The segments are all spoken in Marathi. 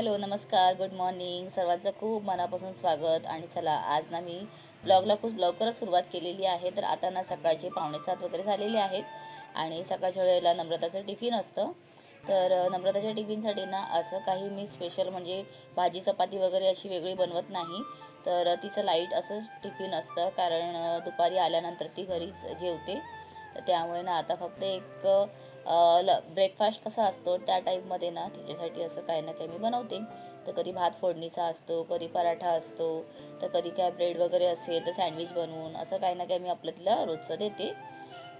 हॅलो नमस्कार गुड मॉर्निंग. सर्वांचं खूप मनापासून स्वागत. आणि चला आज ना मी ब्लॉगला खूप लवकरच सुरुवात केलेली आहे. तर आता ना सकाळचे पावणेसात वगैरे झालेले आहेत. आणि सकाळच्या वेळेला नम्रताचं टिफिन असतं. तर नम्रताच्या टिफिनसाठी ना असं काही मी स्पेशल म्हणजे भाजी चपाती वगैरे अशी वेगळी बनवत नाही. तर तिचं लाइट असंच टिफिन असतं. कारण दुपारी आल्यानंतर ती घरीच जेवते. त्यामुळे ना आता फक्त एक ब्रेकफास्ट कसा असतो त्या टाईपमध्ये ना तिच्यासाठी असं काही ना काही मी बनवते. तर कधी भात फोडणीचा असतो कधी पराठा असतो तर कधी काय ब्रेड वगैरे असेल तर सँडविच बनवून असं काही ना काही मी आपलं तिला रोजचं देते.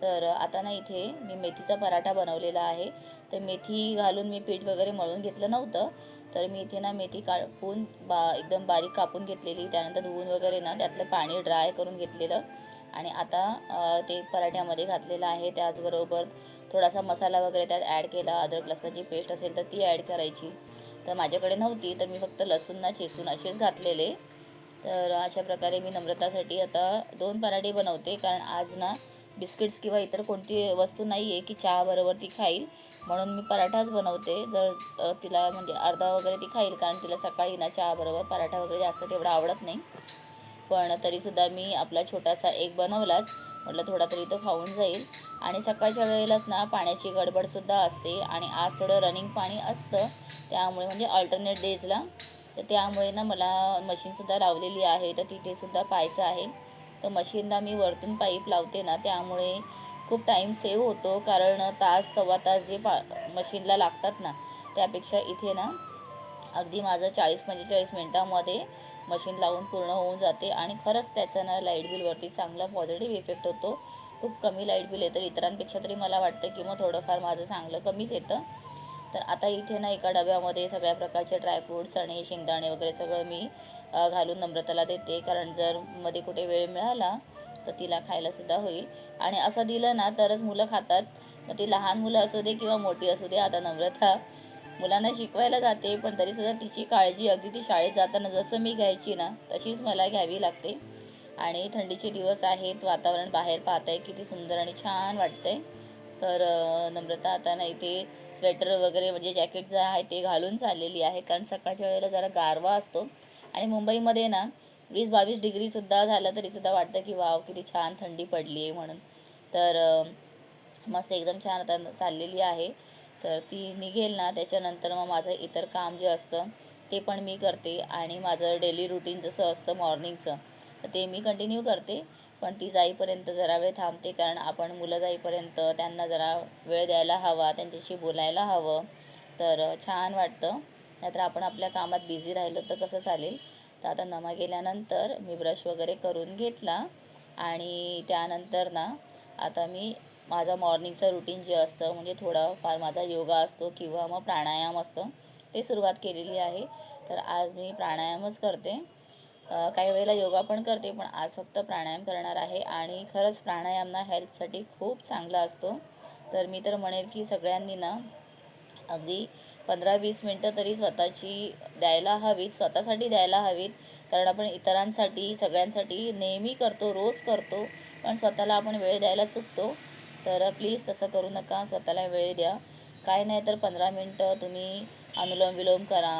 तर आता ना इथे मी मेथीचा पराठा बनवलेला आहे. तर मेथी घालून मी पीठ वगैरे मळून घेतलं नव्हतं. तर मी इथे ना मेथी कापून बा एकदम बारीक कापून घेतलेली. त्यानंतर धुवून वगैरे ना त्यातलं पाणी ड्राय करून घेतलेलं. आणि आता ते पराठ्यामध्ये घातलेलं आहे. त्याचबरोबर थोडासा मसाला वगैरे त्यात ॲड केला अद्रक लसणाची पेस्ट असेल तर ती ॲड करायची. तर माझ्याकडे नव्हती तर मी फक्त लसूण ना चेचून असेच घातलेले. तर अशा प्रकारे मी नम्रतासाठी आता दोन पराठे बनवते. कारण आज ना बिस्किट्स किंवा इतर कोणती वस्तू नाही आहे की चहाबरोबर ती खाईल. म्हणून मी पराठाच बनवते. जर तिला म्हणजे अर्धा वगैरे ती खाईल. कारण तिला सकाळी ना चहाबरोबर पराठा वगैरे जास्त तेवढा आवडत नाही. पण तरीसुद्धा मी आपला छोटासा एक बनवलाच. म्हटलं थोडा तरी तो खाऊन जाईल. आणि सकाळच्या वेळेलाच ना पाण्याची गडबडसुद्धा असते आणि आज थोडं रनिंग पाणी असतं. त्यामुळे म्हणजे अल्टरनेट डेजला तर त्यामुळे ना मला मशीनसुद्धा लावलेली आहे. तर तिथेसुद्धा पाहायचं आहे. तर मशीनला मी वरतून पाईप लावते ना त्यामुळे खूप टाईम सेव्ह होतो. कारण तास सव्वा तास जे पा मशीनला लागतात ना त्यापेक्षा इथे ना अगदी माझं चाळीस पंचेचाळीस मिनटामध्ये मशीन लावून पूर्ण होऊन जाते आणि खरंच त्याचा ना लाइट बिलवरती चांगला पॉझिटिव्ह इफेक्ट होतो. खूप कमी लाइट बिल येतं. इतरांपेक्षा तरी मला वाटतं की मग थोडंफार माझं चांगलं कमीच येतं. तर आता इथे ना एका डब्यामध्ये सगळ्या प्रकारचे ड्रायफ्रूट चणे शेंगदाणे वगैरे सगळं मी घालून नम्रताला देते. कारण जर मध्ये कुठे वेळ मिळाला तर तिला खायला सुद्धा होईल. आणि असं दिलं ना तरच मुलं खातात. मग ती लहान मुलं असू दे किंवा मोठी असू दे आता नम्रता मुलांना शिकवायला जाते पण तरीसुद्धा तिची काळजी अगदी ती शाळेत जाताना जसं मी घ्यायची ना तशीच मला घ्यावी लागते. आणि थंडीचे दिवस आहेत वातावरण बाहेर पाहताय किती सुंदर आणि छान वाटतंय. तर नम्रता आता ना इथे स्वेटर वगैरे म्हणजे जॅकेट जे आहे ते घालून चाललेली आहे. कारण सकाळच्या वेळेला जरा गारवा असतो. आणि मुंबईमध्ये ना वीस बावीस डिग्रीसुद्धा झालं तरीसुद्धा वाटतं की वाव किती छान थंडी पडली आहे म्हणून. तर मस्त एकदम छान आता चाललेली आहे. तर ती निघेल ना त्याच्यानंतर मग माझं इतर काम जे असतं ते पण मी करते. आणि माझं डेली रुटीन जसं असतं मॉर्निंगचं तर ते मी कंटिन्यू करते. पण ती जाईपर्यंत जरा वेळ थांबते कारण आपण मुलं जाईपर्यंत त्यांना जरा वेळ द्यायला हवा त्यांच्याशी बोलायला हवं. तर छान वाटतं. नाहीतर आपण आपल्या कामात बिझी राहिलो तर कसं चालेल? तर आता नमा गेल्यानंतर मी ब्रश वगैरे करून घेतला. आणि त्यानंतर ना आता मी माझं मॉर्निंगचं रुटीन जे असतं म्हणजे थोडाफार माझा योगा असतो किंवा मग प्राणायाम असतो ते सुरुवात केलेली आहे. तर आज मी प्राणायामच करते. काही वेळेला योगा पण करते पण आज फक्त प्राणायाम करणार आहे आणि खरंच प्राणायाम ना हेल्थसाठी खूप चांगला असतो. तर मी तर म्हणेल की सगळ्यांनी ना अगदी पंधरा वीस मिनटं तरी स्वतःची द्यायला हवीत स्वतःसाठी द्यायला हवीत. कारण आपण इतरांसाठी सगळ्यांसाठी नेहमी करतो रोज करतो पण स्वतःला आपण वेळ द्यायला चुकतो. तर प्लीज तसं करू नका. स्वतःला वेळ द्या. काय नाही तर पंधरा मिनटं तुम्ही अनुलोम विलोम करा.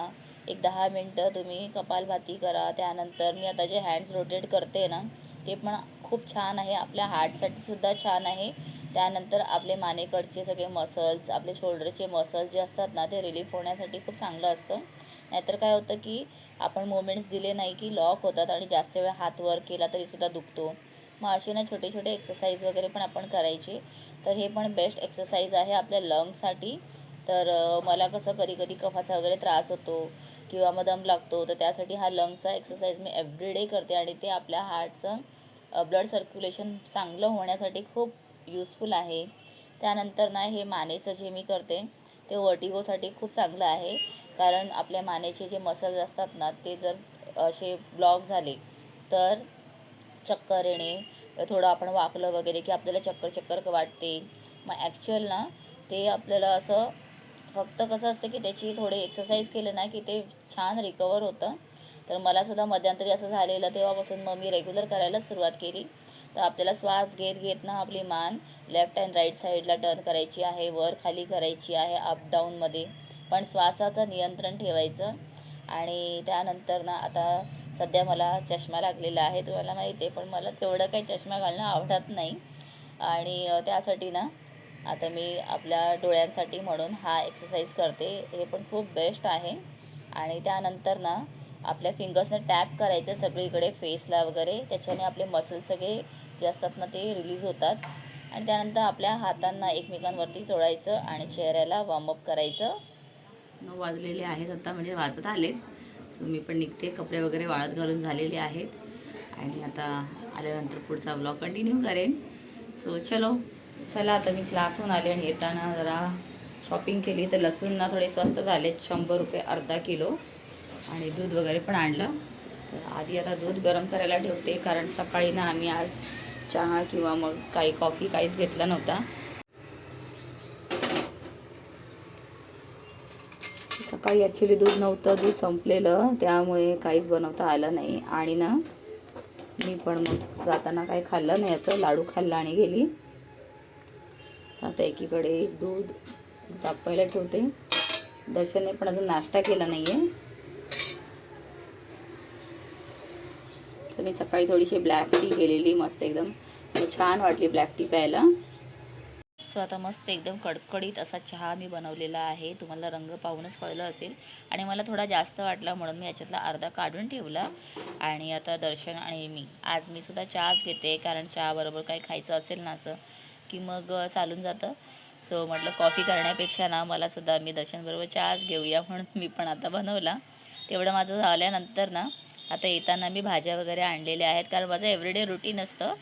एक दहा मिनटं तुम्ही कपालभाती करा. त्यानंतर मी आता जे हँड्स रोटेट करते ना ते पण खूप छान आहे. आपल्या हार्टसाठी सुद्धा छान आहे. त्यानंतर आपले मानेकडचे सगळे मसल्स आपले शोल्डरचे मसल्स जे असतात ना ते रिलीफ होण्यासाठी खूप चांगलं असतं. नाहीतर काय होतं की आपण मोमेंट्स दिले नाही की लॉक होतात आणि जास्त वेळ हात वर केला तरीसुद्धा दुखतो. मग असे ना छोटे छोटे एक्सरसाइज वगैरे पण आपण करायचे. तर हे पण बेस्ट एक्सरसाइज आहे आपल्या लंगसाठी तर मला कसं कधी कधी कफाचा वगैरे त्रास होतो किंवा मग दम लागतो तर त्यासाठी हा लंगचा एक्सरसाइज मी एव्हरीडे करते आणि ते आपल्या हार्टचं ब्लड सर्क्युलेशन चांगलं होण्यासाठी खूप युजफुल आहे. त्यानंतर ना हे मानेचं जे मी करते ते वर्टिगोसाठी खूप चांगलं आहे. कारण आपल्या मानेचे जे मसल्स असतात ना ते जर असे ब्लॉक झाले तर चक्कर येणे थोडं आपण वाकलं वगैरे की आपल्याला चक्कर चक्कर वाटते. मग ॲक्च्युअल ना ते आपल्याला असं फक्त कसं असतं की त्याची थोडी एक्सरसाइज केली ना की ते छान रिकवर होतं. तर मला सुद्धा मध्यंतरी असं झालेलं तेव्हापासून मग मी रेग्युलर करायलाच सुरुवात केली. तर आपल्याला श्वास घेत घेत ना आपली मान लेफ्ट अँड राईट साईडला टर्न करायची आहे वर खाली करायची आहे अप डाऊनमध्ये पण श्वासाचं नियंत्रण ठेवायचं. आणि त्यानंतर ना आता सध्या मला चष्मा लागलेला आहे तुम्हाला माहिती आहे पण मला तेवढं काही चष्मा घालणं आवडत नाही. आणि त्यासाठी ना आता मी आपल्या डोळ्यांसाठी म्हणून हा एक्सरसाइज करते. हे पण खूप बेस्ट आहे. आणि त्यानंतर ना आपल्या फिंगर्सने टॅप करायचं सगळीकडे फेसला वगैरे. त्याच्याने आपले मसल सगळे जे असतात ना ते रिलीज होतात. आणि त्यानंतर आपल्या हातांना एकमेकांवरती चोळायचं आणि चेहऱ्याला वॉर्मअप करायचं. नऊ वाजलेले आहेत आता म्हणजे वाजत आलेत. सो मी पण निघते. कपडे वगैरे वाळत घालून झालेले आहेत. आणि आता आल्यानंतर पुढचा ब्लॉग कंटिन्यू करेन. सो चलो. चला आता मी क्लासहून आले आणि येताना जरा शॉपिंग केली. तर लसूण ना थोडे स्वस्त झाले शंभर रुपये अर्धा किलो. आणि दूध वगैरे पण आणलं. तर आधी आता दूध गरम करायला ठेवते. कारण सकाळी ना आम्ही आज चहा किंवा मग काही कॉफी काहीच घेतला नव्हता. सकाळी ॲक्च्युली दूध नव्हतं दूध संपलेलं. त्यामुळे काहीच बनवता आलं नाही. आणि ना मी पण मग जाताना काही खाल्लं नाही असं. लाडू खाल्ला आणि गेली. आता एकीकडे दूध तापवायला ठेवते. दर्शनने पण अजून नाश्ता केला नाही आहे तर मी सकाळी थोडीशी ब्लॅक टी केलेली मस्त एकदम. छान वाटली ब्लॅक टी प्यायला. सो आता मस्त एकदम कडकडीत असा चहा मी बनवलेला आहे. तुम्हाला रंग पाहूनच कळलं असेल. आणि मला थोडा जास्त वाटला म्हणून मी याच्यातला अर्धा काढून ठेवला. आणि आता दर्शन आणि मी आज मी सुद्धा चहाच घेते कारण चहाबरोबर काही खायचं असेल ना असं की मग चालून जातं. सो म्हटलं कॉफी करण्यापेक्षा ना मला सुद्धा मी दर्शनबरोबर चहाच घेऊया म्हणून मी पण आता बनवला. तेवढं माझं झाल्यानंतर ना आता येताना मी भाज्या वगैरे आणलेल्या आहेत कारण माझं एव्हरीडे रुटीन असतं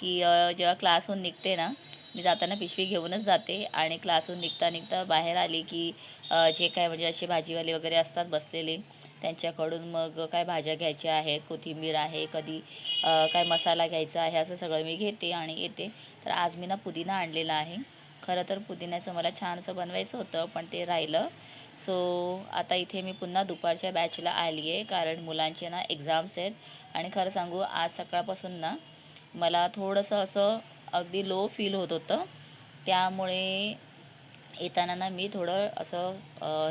की जेव्हा क्लासहून निघते ना मी जाताना पिशवी घेऊनच जाते आणि क्लासहून निघता निघता बाहेर आली की जे काय म्हणजे असे भाजीवाले वगैरे असतात बसलेले त्यांच्याकडून मग काय भाज्या घ्यायच्या आहेत कोथिंबीर आहे कधी काय मसाला घ्यायचा आहे असं सगळं मी घेते आणि येते. तर आज मी ना पुदिना आणलेला आहे. खरं तर पुदिन्याचं मला छानसं बनवायचं होतं पण ते राहिलं. सो आता इथे मी पुन्हा दुपारच्या बॅचला आली आहे कारण मुलांचे ना एक्झाम्स आहेत. आणि खरं सांगू आज सकाळपासून ना मला थोडंसं असं अगदी लो फील होत होतं. त्यामुळे येताना ना मी थोडं असं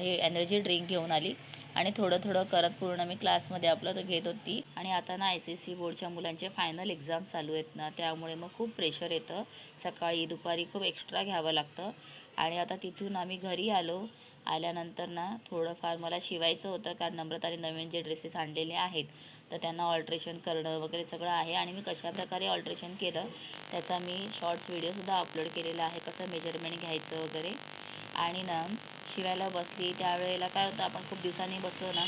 हे एनर्जी ड्रिंक घेऊन आली. आणि थोडं थोडं करत पूर्ण मी क्लासमध्ये आपलं तर घेत होती. आणि आता ना आय सी सी बोर्डच्या मुलांचे फायनल एक्झाम चालू आहेत ना त्यामुळे मग खूप प्रेशर येतं. सकाळी दुपारी खूप एक्स्ट्रा घ्यावं लागतं. आणि आता तिथून आम्ही घरी आलो. आल्यानंतर ना थोडंफार मला शिवायचं होतं कारण नम्रताने नवीन जे ड्रेसेस आणलेले आहेत तर त्यांना ऑल्ट्रेशन करणं वगैरे सगळं आहे. आणि मी कशाप्रकारे ऑल्ट्रेशन केलं त्याचा मी शॉर्ट्स व्हिडिओसुद्धा अपलोड केलेला आहे. कसं मेजरमेंट घ्यायचं वगैरे. आणि ना शिवायला बसली त्यावेळेला काय होतं आपण खूप दिवसांनी बसलो ना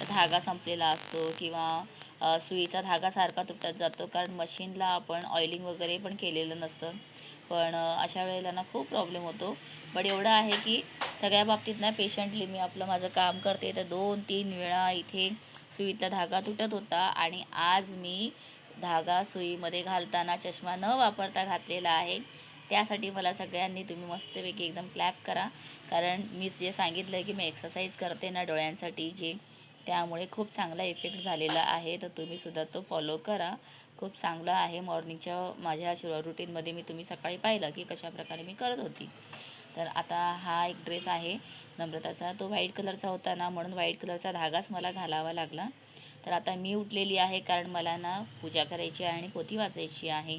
तर धागा संपलेला असतो किंवा सुईचा धागा सारखा तुटत जातो कारण मशीनला आपण ऑइलिंग वगैरे पण केलेलं नसतं. पण अशा वेळेला ना खूप प्रॉब्लेम होतो. बट एवढं आहे की सगळ्या बाबतीत ना पेशंटली मी आपलं माझं काम करते. तर दोन तीन वेळा इथे सुईतला धागा तुटत होता आणि आज मी धागा सुईमध्ये घालताना चष्मा न वापरता घातलेला आहे. त्यासाठी मला सगळ्यांनी तुम्ही मस्तपैकी एकदम क्लॅप करा. कारण मी जे सांगितलं की मी एक्सरसाइज करते ना डोळ्यांसाठी जे त्यामुळे खूप चांगला इफेक्ट झालेला आहे. तर तुम्ही सुद्धा तो फॉलो करा. खूप चांगला आहे. मॉर्निंगच्या माझ्या रुटीनमध्ये मी तुम्ही सकाळी पाहिलं की कशाप्रकारे मी करत होती. तर आता हा एक ड्रेस आहे नम्रताचा. तो व्हाईट कलरचा होता ना म्हणून व्हाईट कलरचा धागाच मला घालावा लागला. तर आता मी उठलेली आहे कारण मला ना पूजा करायची आहे आणि पोथी वाचायची आहे.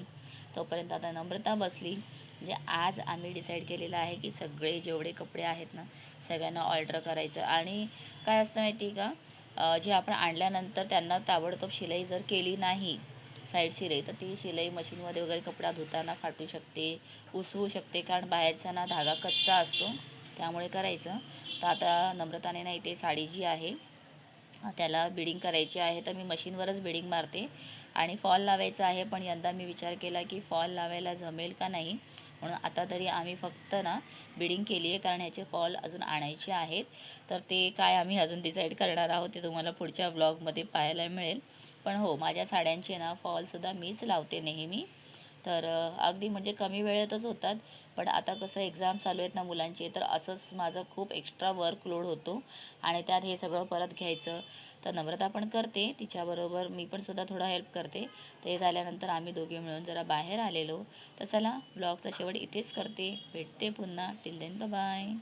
तोपर्यंत आता नम्रता बसली. म्हणजे आज आम्ही डिसाईड केलेलं आहे की सगळे जेवढे कपडे आहेत ना सगळ्यांना ऑर्डर करायचं. आणि काय असतं माहिती आहे का जे आपण आणल्यानंतर त्यांना ताबडतोब शिलाई जर केली नाही साईड शिलाई. तर ती शिलाई मशीनमध्ये वगैरे कपडा धुताना फाटू शकते उसवू शकते कारण बाहेरचा ना धागा कच्चा असतो त्यामुळे करायचं. तर आता नम्रताने ना इथे साडी जी आहे त्याला बिडिंग करायची आहे. तर मी मशीनवरच बिडिंग मारते. आणि फॉल लावायचा आहे पण यंदा मी विचार केला की फॉल लावायला जमेल का नाही? म्हणून आता तरी आम्ही फक्त ना बिडिंग केली आहे कारण ह्याचे फॉल अजून आणायचे आहेत. तर ते काय आम्ही अजून डिसाईड करणार आहोत ते तुम्हाला पुढच्या ब्लॉगमध्ये पाहायला मिळेल. पण हो माझ्या साड्यांचे ना फॉलसुद्धा मीच लावते नेहमी. तर अगदी म्हणजे कमी वेळेतच होतात. पण आता कसं एक्झाम चालू आहेत ना मुलांचे तर असंच माझं खूप एक्स्ट्रा वर्कलोड होतो. आणि त्यात हे सगळं परत घ्यायचं. तर नम्रता पण करते तिच्याबरोबर मी पण सुद्धा थोडा हेल्प करते. ते झाल्यानंतर आम्ही दोघे मिळून जरा बाहेर आलेलो. तर चला ब्लॉगचा शेवट इथेच करते. भेटते पुन्हा. Till then bye